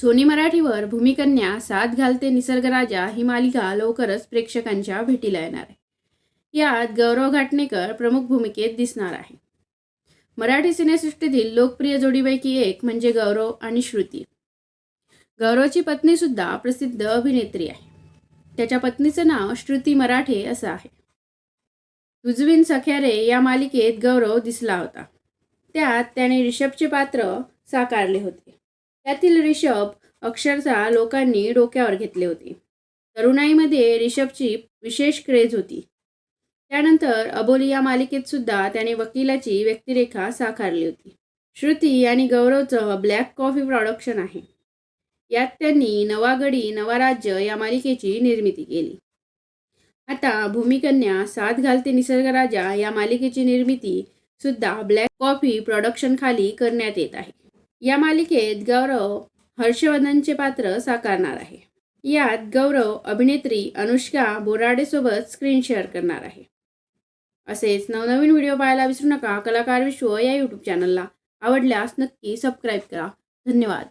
Sony मराठीवर भूमिकन्या साथ घालते निसर्ग राजा ही मालिका लवकरच प्रेक्षकांच्या भेटीला येणार आहे. यात गौरव घाटणेकर प्रमुख भूमिकेत दिसणार आहे. मराठी सिनेसृष्टीतील लोकप्रिय जोडीपैकी एक म्हणजे गौरव आणि श्रुती. गौरवची पत्नीसुद्धा प्रसिद्ध अभिनेत्री आहे. त्याच्या पत्नीचं नाव श्रुती मराठे असं आहे. तुजविन सख्यारे या मालिकेत गौरव दिसला होता. त्यात त्याने रिषभचे पात्र साकारले होते. त्यातील रिषभ अक्षरशः लोकांनी डोक्यावर घेतले होते. तरुणाईमध्ये रिषभची विशेष क्रेज होती. त्यानंतर अबोली या मालिकेत सुद्धा त्याने वकिलाची व्यक्तिरेखा साकारली होती. श्रुती आणि गौरवचं ब्लॅक कॉफी प्रॉडक्शन आहे. यात त्यांनी नवागडी नवा राज्य या मालिकेची निर्मिती केली. आता भूमिकन्या साथ घालते निसर्ग राजा या मालिकेची निर्मिती सुद्धा ब्लॅक कॉफी प्रॉडक्शन खाली करण्यात येत आहे. या मालिकेत गौरव हर्षवर्धनचे पात्र साकारणार आहे. यात गौरव अभिनेत्री अनुष्का बोराडेसोबत स्क्रीन शेअर करणार आहे. असेच नवनवीन व्हिडिओ पाहायला विसरू नका. कलाकार विश्व या यूट्यूब चॅनलला आवडल्यास नक्की सबस्क्राईब करा. धन्यवाद.